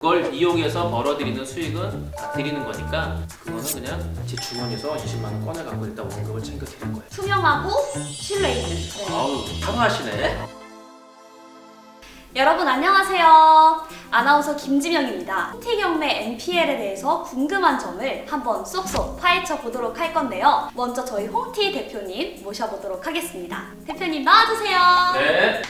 그걸 이용해서 벌어들이는 수익은 다 드리는 거니까 그거는 그냥 제 주머니에서 20만 원 꺼내 갖고 일단 원금을 챙겨 드릴 거예요. 투명하고 신뢰 있는. 네. 아우 상하시네. 여러분 안녕하세요. 아나운서 김지명입니다. 홍티경매 NPL에 대해서 궁금한 점을 한번 쏙쏙 파헤쳐 보도록 할 건데요. 먼저 저희 홍티 대표님 모셔보도록 하겠습니다. 대표님 나와주세요. 네.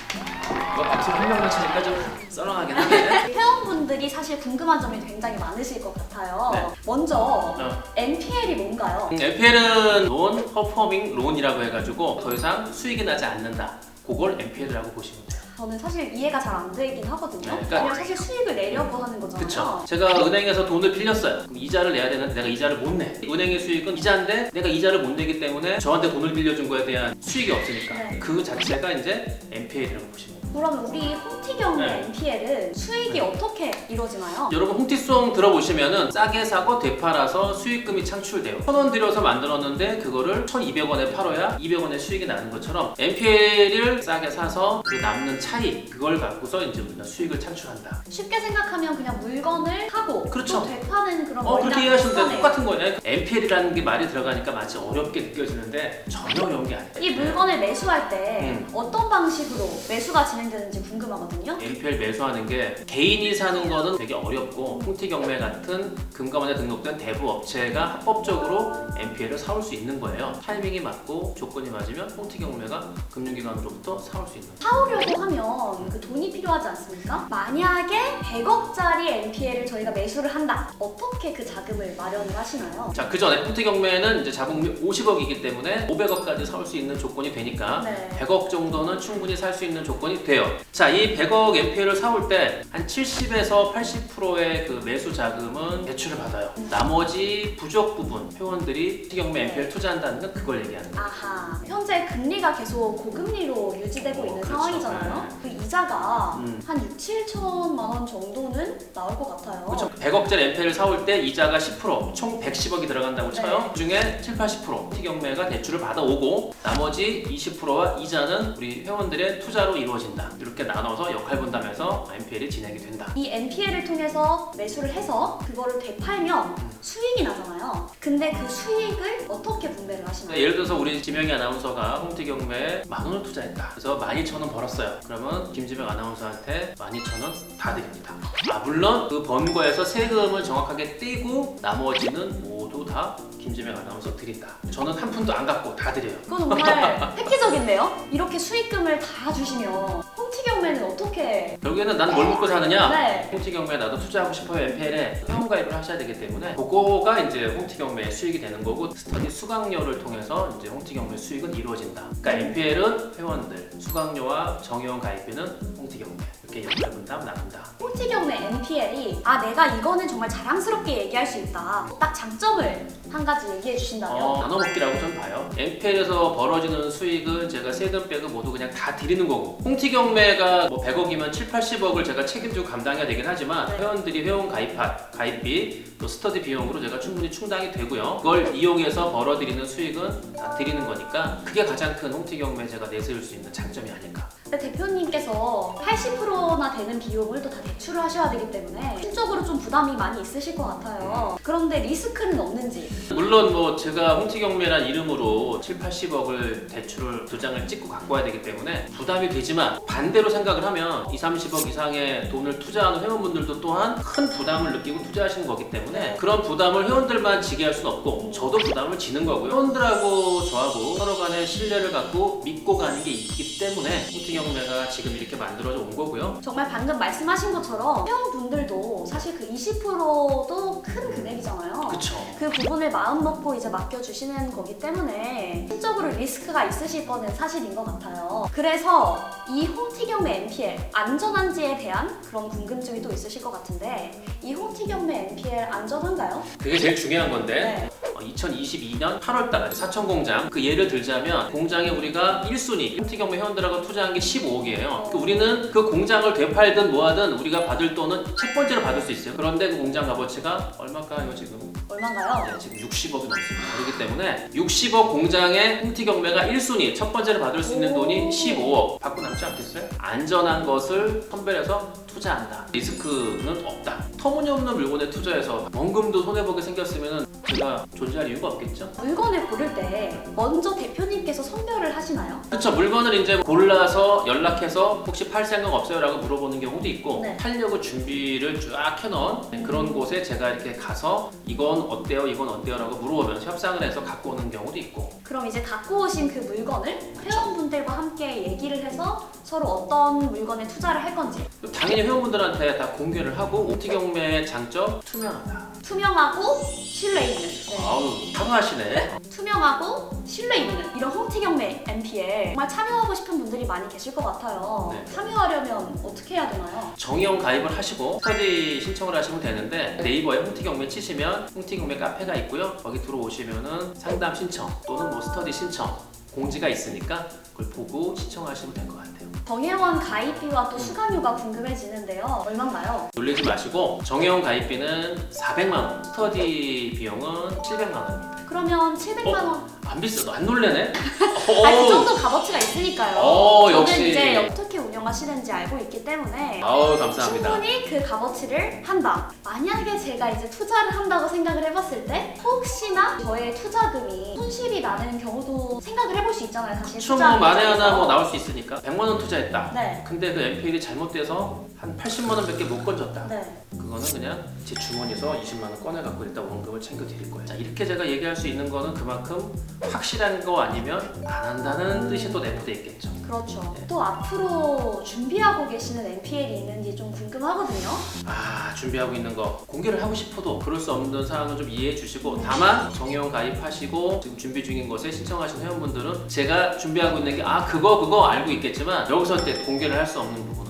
이거 박수 한 명만 치니까 좀 썰렁하긴 하네. 회원분들이 사실 궁금한 점이 굉장히 많으실 것 같아요. 네. 먼저 어. NPL이 뭔가요? NPL은 론 퍼포밍 론이라고 해가지고 더 이상 수익이 나지 않는다. 그걸 NPL이라고 보시면 돼요. 저는 사실 이해가 잘 안 되긴 하거든요. 네, 그러니까- 그냥 사실 수익을 내려고 하는 거잖아요. 그쵸. 제가 은행에서 돈을 빌렸어요. 그럼 이자를 내야 되는데 내가 이자를 못 내. 은행의 수익은 이자인데 내가 이자를 못 내기 때문에 저한테 돈을 빌려준 거에 대한 수익이 없으니까 네. 그 자체가 이제 NPL이라고 보시면 돼요. 그러면 우리 홍티경매 네. NPL은 수익이 어떻게 이루어지나요? 여러분 홍티송 들어보시면은 싸게 사고 되팔아서 수익금이 창출돼요. 1,000원 들여서 만들었는데 그거를 1,200원에 팔아야 200원의 수익이 나는 것처럼 NPL을 싸게 사서 그 남는 차이 그걸 갖고서 이제 우리가 수익을 창출한다. 쉽게 생각하면 그냥 물건을 사고 그렇죠. 또 되파는 그런 어 그렇게 이해하시면 돼요. 똑같은 거예요. NPL이라는 게 말이 들어가니까 마치 어렵게 느껴지는데 전혀 어려운 게 아니에요. 이 물건을 매수할 때 음. 어떤 방식으로 매수가 진행되는지 궁금하거든요. NPL 매수하는 게 개인이 사는 거는 되게 어렵고 홍티경매 같은 금감원에 등록된 대부 업체가 합법적으로 NPL을 사올 수 있는 거예요. 타이밍이 맞고 조건이 맞으면 홍티경매가 금융기관으로부터 사올 수 있는 거예요. 사오려고 하면 그 돈이 필요하지 않습니까? 만약에 100억짜리 NPL을 저희가 매수를 한다. 어떻게 그 자금을 마련을 하시나요? 자, 그 전에 홍티경매는 이제 자본금이 50억이기 때문에 500억까지 사올 수 있는 조건이 되니까 네. 100억 정도는 충분히 살 수 있는 조건이 돼요. 자, 이 100억 NPL을 사올 때 한 70에서 80%의 그 매수 자금은 대출을 받아요. 나머지 부족 부분 회원들이 티경매 NPL 투자한다는 건 그걸 얘기하는 거예요. 아하. 현재 금리가 계속 고금리로 유지되고 어, 있는 그렇죠. 상황이잖아요. 그 이자가 음. 한 6, 7천만 원 정도는 나올 것 같아요. 그렇죠. 100억 짜리 NPL을 사올 때 이자가 10%, 총 110억이 들어간다고 쳐요. 네. 그중에 7, 80% 티경매가 대출을 받아오고 나머지 20%와 이자는 우리 회원들의 투자로 이루어진다. 이렇게 나눠서 역할 분담해서 NPL이 진행이 된다. 이 NPL을 통해서 매수를 해서 그거를 되팔면 수익이 나잖아요. 근데 그 수익을 어떻게 분배를 하시나요? 예를 들어서 우리 지명이 아나운서가 홍티경매에 만 원을 투자했다. 그래서 12,000원 벌었어요. 그러면 김지명 아나운서한테 12,000원 다 드립니다. 아 물론 그 번 거에서 세 금을 정확하게 떼고 나머지는 모두 다 김지명 아나운서 드린다. 저는 한 푼도 안 갖고 다 드려요. 그건 정말 획기적인데요? 이렇게 수익금을 다 주시면 홍티경매는 어떻게 결국에는 나는 뭘 먹고 사느냐? 네. 홍티경매에 나도 투자하고 싶어요. MPL에 회원 가입을 하셔야 되기 때문에 그거가 이제 홍티경매의 수익이 되는 거고 스터디 수강료를 통해서 이제 홍티경매 수익은 이루어진다. 그러니까 MPL은 회원들, 수강료와 정회원 가입비는 홍티경매 이렇게 역할 분담 나눈다. 홍티경매 NPL이 아 내가 이거는 정말 자랑스럽게 얘기할 수 있다. 딱 장점을 한 가지 얘기해 주신다면 어, 나눠 먹기라고 저는 봐요. NPL에서 벌어지는 수익은 제가 세금 빼고 모두 그냥 다 드리는 거고 홍티 경매가 뭐 100억이면 7, 80억을 제가 책임지고 감당해야 되긴 하지만 네. 회원들이 회원 가입한 가입비 또 스터디 비용으로 제가 충분히 충당이 되고요. 그걸 이용해서 벌어들이는 수익은 다 드리는 거니까 그게 가장 큰 홍티 경매 제가 내세울 수 있는 장점이 아닐까. 근데 대표님께서 80%나 되는 비용을 또 다 대출을 하셔야 되기 때문에 실적으로 좀 부담이 많이 있으실 것 같아요. 그런데 리스크는 없는지 물론 뭐 제가 홍티경매란 이름으로 7, 80억을 대출을 두 장을 찍고 갖고 와야 되기 때문에 부담이 되지만 반대로 생각을 하면 2, 30억 이상의 돈을 투자하는 회원분들도 또한 큰 부담을 느끼고 투자하시는 거기 때문에 그런 부담을 회원들만 지게 할 수는 없고 저도 부담을 지는 거고요. 회원들하고 저하고 서로 간의 신뢰를 갖고 믿고 가는 게 있기 때문에 홍티경 매가 지금 이렇게 만들어져 온 거고요. 정말 방금 말씀하신 것처럼 회원분들도 사실 그 20%도 큰 금액이잖아요. 그쵸. 그 부분을 마음 먹고 이제 맡겨주시는 거기 때문에 실적으로 리스크가 있으실 거는 사실인 것 같아요. 그래서 이 홍티경매 NPL 안전한지에 대한 그런 궁금증이 또 있으실 것 같은데 이 홍티경매 NPL 안전한가요? 그게 제일 중요한 건데 네. 2022년 8월달 사천 공장 그 예를 들자면 공장에 우리가 1순위 홈티 경매 회원들하고 투자한 게 15억이에요. 우리는 그 공장을 되팔든 뭐하든 우리가 받을 돈은 첫 번째로 받을 수 있어요. 그런데 그 공장 값어치가 얼마일까요 지금? 얼마인가요? 네, 지금 60억이 넘습니다. 그렇기 때문에 60억 공장의 홈티 경매가 1순위 첫 번째로 받을 수 있는 오. 돈이 15억 받고 남지 않겠어요? 안전한 것을 선별해서 투자한다. 리스크는 없다. 터무니없는 물건에 투자해서 원금도 손해보게 생겼으면 제가 존재할 이유가 없겠죠? 물건을 고를 때 먼저 대표님께서 선별을 하시나요? 그렇죠. 물건을 이제 골라서 연락해서 혹시 팔 생각 없어요? 라고 물어보는 경우도 있고 네. 팔려고 준비를 쫙 해놓은 그런 곳에 제가 이렇게 가서 이건 어때요? 이건 어때요? 라고 물어보면서 협상을 해서 갖고 오는 경우도 있고 그럼 이제 갖고 오신 그 물건을 회원분들과 함께 얘기를 해서 서로 어떤 물건에 투자를 할 건지 당연히 회원분들한테 다 공개를 하고 옵티 경매의 장점 투명하다. 투명하고 신뢰 있는 네. 아우 사과하시네. 투명하고 신뢰 있는 이런 홈티 경매 MP에 정말 참여하고 싶은 분들이 많이 계실 것 같아요. 네. 참여하려면 어떻게 해야 되나요? 정의원 가입을 하시고 스터디 신청을 하시면 되는데 네이버에 홍티 경매 치시면 홍티 경매 카페가 있고요. 거기 들어오시면은 상담 신청 또는 뭐 스터디 신청 공지가 있으니까 그걸 보고 신청하시면 될 것 같아요. 정회원 가입비와 또 수강료가 궁금해지는데요. 얼마인가요? 놀리지 마시고 정의원 가입비는 400만 원, 스터디 비용은 700만 원입니다. 그러면 700만 원. 안 비싸, 안 놀래네? 아, 그 정도 값어치가 있으니까요. 오, 저는 역시. 이제 어떻게 운영하시는지 알고 있기 때문에 아우 감사합니다. 충분히 그 값어치를 한다. 만약에 제가 이제 투자를 한다고 생각을 해봤을 때 혹시나 저의 투자금이 손실이 나는 경우도 생각을 해볼 수 있잖아요. 사실 춤 투자 뭐 만에 하나. 뭐 나올 수 있으니까 100만 원 투자했다. 네. 근데 그 MPL이 잘못돼서 한 80만 원밖에 못 건졌다. 네. 그거는 그냥 제 주머니에서 20만 원 꺼내 갖고 일단 원금을 챙겨 드릴 거예요. 자 이렇게 제가 얘기할 수 있는 거는 그만큼 확실한 거 아니면 안 한다는 뜻이 또 내포돼 있겠죠. 그렇죠. 네. 또 앞으로 준비하고 계시는 NPL이 있는지 좀 궁금하거든요. 아 준비하고 있는 거 공개를 하고 싶어도 그럴 수 없는 사항은 좀 이해해 주시고 다만 정회원 가입하시고 지금 준비 중인 것에 신청하신 회원분들은 제가 준비하고 있는 게 아 그거 그거 알고 있겠지만 여기서 이제 공개를 할 수 없는 부분은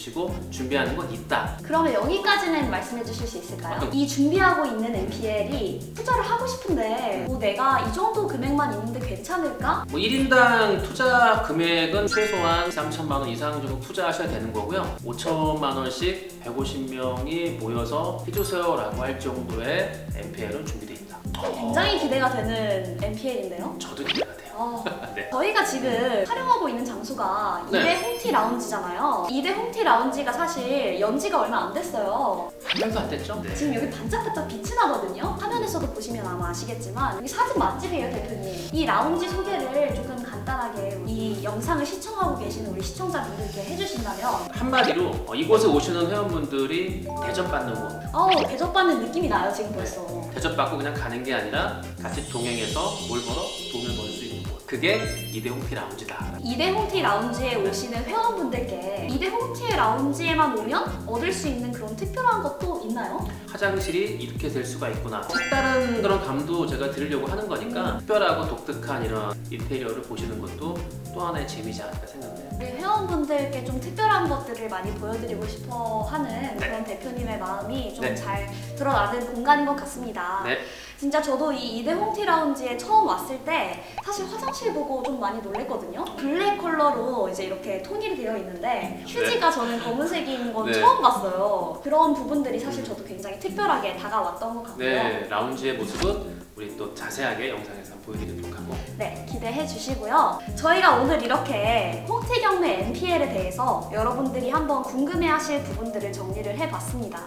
주시고 준비하는 건 있다. 그러면 여기까지는 말씀해 주실 수 있을까요? 어떤- 이 준비하고 있는 NPL이 투자를 하고 싶은데 뭐 내가 이 정도 금액만 있는데 괜찮을까? 뭐 1인당 투자 금액은 최소한 3천만 원 이상 정도 투자하셔야 되는 거고요. 5천만 원씩 150명이 모여서 해주세요라고 할 정도의 MPL은 준비되어 있다. 굉장히 기대가 되는 NPL인데요. 저도 기대가 돼요. 어, 네. 저희가 지금 촬영하고 있는 장소가 네. 2대 홍티 라운지잖아요. 2대 홍티 라운지가 사실 연지가 얼마 안 됐어요. 한 달도 안 됐죠? 네. 지금 여기 반짝반짝 빛이 나거든요. 화면에서도 보시면 아마 아시겠지만 여기 사진 맛집이에요, 대표님. 이 라운지 소개를 조금 간단하게 이 영상을 시청하고 계시는 우리 시청자분들께 해주신다면 한마디로 어, 이곳에 오시는 회원분들이 대접받는 곳. 어우 대접받는 느낌이 나요, 지금 벌써. 대접받고 그냥 가는 게 아니라 같이 동행해서 뭘 벌어? 돈을 벌 수 있는 곳. 그게 이대홍피 라운지다. 2대 홍티 라운지에 오시는 회원분들께 2대 홍티 라운지에만 오면 얻을 수 있는 그런 특별한 것도 있나요? 화장실이 이렇게 될 수가 있구나. 색다른 그런 감도 제가 드리려고 하는 거니까 특별하고 독특한 이런 인테리어를 보시는 것도 또 하나의 재미지 않을까 생각해요. 우리 회원분들께 좀 특별한 것들을 많이 보여드리고 싶어 하는 그런 대표님의 마음이 좀 네. 잘 드러나는 공간인 것 같습니다. 네. 진짜 저도 이 이대 홈티 라운지에 처음 왔을 때 사실 화장실 보고 좀 많이 놀랬거든요. 블랙 컬러로 이제 이렇게 통일이 되어 있는데 휴지가 저는 검은색인 건 네. 처음 봤어요. 그런 부분들이 사실 저도 굉장히 특별하게 다가왔던 것 같고요. 네, 라운지의 모습은 우리 또 자세하게 영상에서 보여드리도록 하고 네, 기대해 주시고요. 저희가 오늘 이렇게 홍티 경매 NPL에 대해서 여러분들이 한번 궁금해하실 부분들을 정리를 해봤습니다.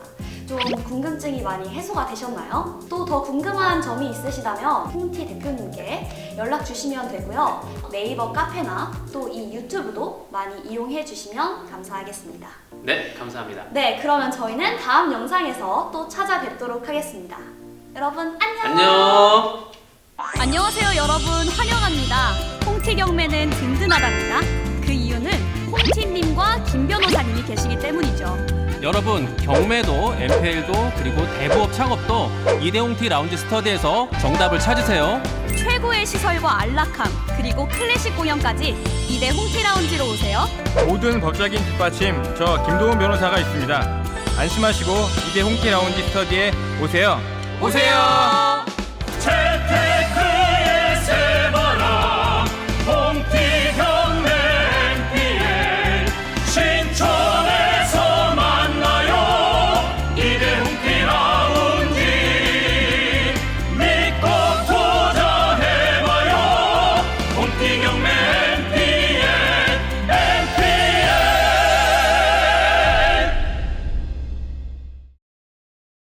좀 궁금증이 많이 해소가 되셨나요? 또 더 궁금한 점이 있으시다면 홍티 대표님께 연락 주시면 되고요. 네이버 카페나 또 이 유튜브도 많이 이용해 주시면 감사하겠습니다. 네, 감사합니다. 네, 그러면 저희는 다음 영상에서 또 찾아뵙도록 하겠습니다. 여러분 안녕! 안녕. 안녕하세요 여러분 환영합니다 홍티 경매는 든든하답니다 그 이유는 홍티님과 김 변호사님이 계시기 때문이죠 여러분 경매도 MPL도 그리고 대부업 창업도 이대홍티 라운지 스터디에서 정답을 찾으세요. 최고의 시설과 안락함 그리고 클래식 공연까지 이대 홍티 라운지로 오세요 모든 법적인 뒷받침 저 김도훈 변호사가 있습니다. 안심하시고 이대 홍키 라운지 스터디에 오세요. 오세요.